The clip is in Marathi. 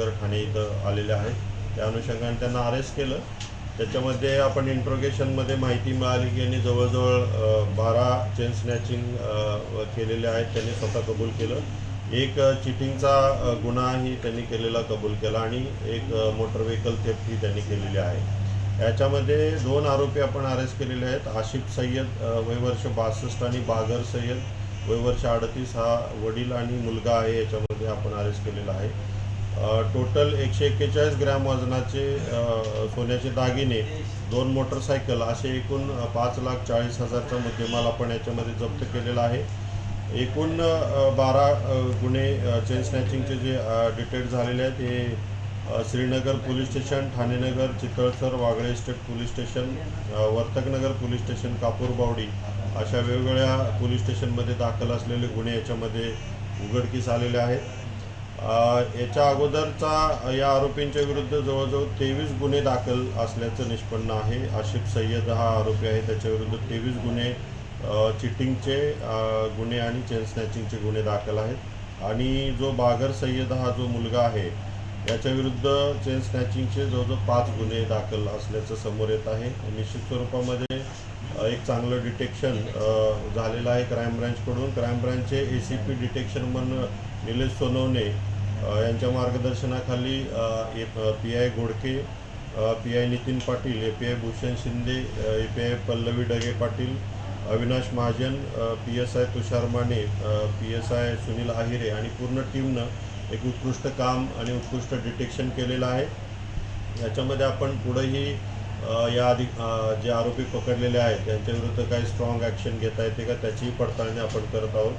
नगर ठाणे इथं आलेले आहेत. त्या अनुषंगाने त्यांना अरेस्ट केलं. त्याच्यामध्ये आपण इंट्रोगेशनमध्ये माहिती मिळाली की यांनी जवळजवळ बारा चेन स्नॅचिंग केलेले आहेत. त्यांनी स्वतः कबूल केलं. एक चिटिंगचा गुन्हाही त्यांनी केलेला कबूल केला आणि एक मोटर व्हेकल थेफ्ट ही त्यांनी केलेली आहे. याच्यामध्ये दोन आरोपी आपण अरेस्ट केलेले आहेत. आशिफ सय्यद वयवर्ष बासष्ट आणि बागर सय्यद वयवर्ष अडतीस. हा वडील आणि मुलगा आहे याच्यामध्ये आपण अरेस्ट केलेला आहे. टोटल एकशे एक्केचाळीस ग्रॅम वजनाचे सोन्याचे दागिने दोन मोटरसायकल असे एकूण पाच लाख चाळीस हजारचा मुद्देमाल आपण याच्यामध्ये जप्त केलेला आहे. एकूण बारा गुन्हे चेन स्नॅचिंगचे जे डिटेक्ट झालेले आहेत हे Shrinagar police station Thanenagar Chitalsar Wagle estate police station Vartaknagar police station Kapurbawdi अशा वेगवेगळ्या पोलीस स्टेशनमध्ये दाखल असलेले गुन्हे याच्यामध्ये उघडकीस आलेले आहेत. याच्या अगोदरचा या आरोपींच्या विरुद्ध जवळजवळ तेवीस गुन्हे दाखल असल्याचं निष्पन्न आहे. आशिफ सय्यद हा आरोपी आहे. त्याच्याविरुद्ध तेवीस गुन्हे चिटिंगचे गुन्हे आणि चेन स्नॅचिंगचे गुन्हे दाखल आहेत. आणि जो बागर सय्यद हा जो मुलगा आहे याच्याविरुद्ध चेन स्नॅचिंगचे जवळजवळ पाच गुन्हे दाखल असल्याचं समोर येत आहे. निश्चित स्वरूपामध्ये एक चांगलं डिटेक्शन झालेलं आहे. क्राईम ब्रँचकडून. क्राईम ब्रँचचे ए सी पी डिटेक्शन म्हणून निलेश सोनवणे यांच्या मार्गदर्शनाखाली A P I Ghodke P I Nitin Patil A P I Bhushan Shinde A P I Pallavi Dage Patil Avinash Mahajan P S I Tushar Mane P S I Sunil Ahire आणि पूर्ण टीमनं एक उत्कृष्ट काम आणि उत्कृष्ट डिटेक्शन केलेलं आहे. याच्यामध्ये आपण पुढेही या आधी जे आरोपी पकडलेले आहेत त्यांच्याविरुद्ध काही स्ट्रॉंग ॲक्शन घेता येते का त्याचीही पडताळणी आपण करत आहोत.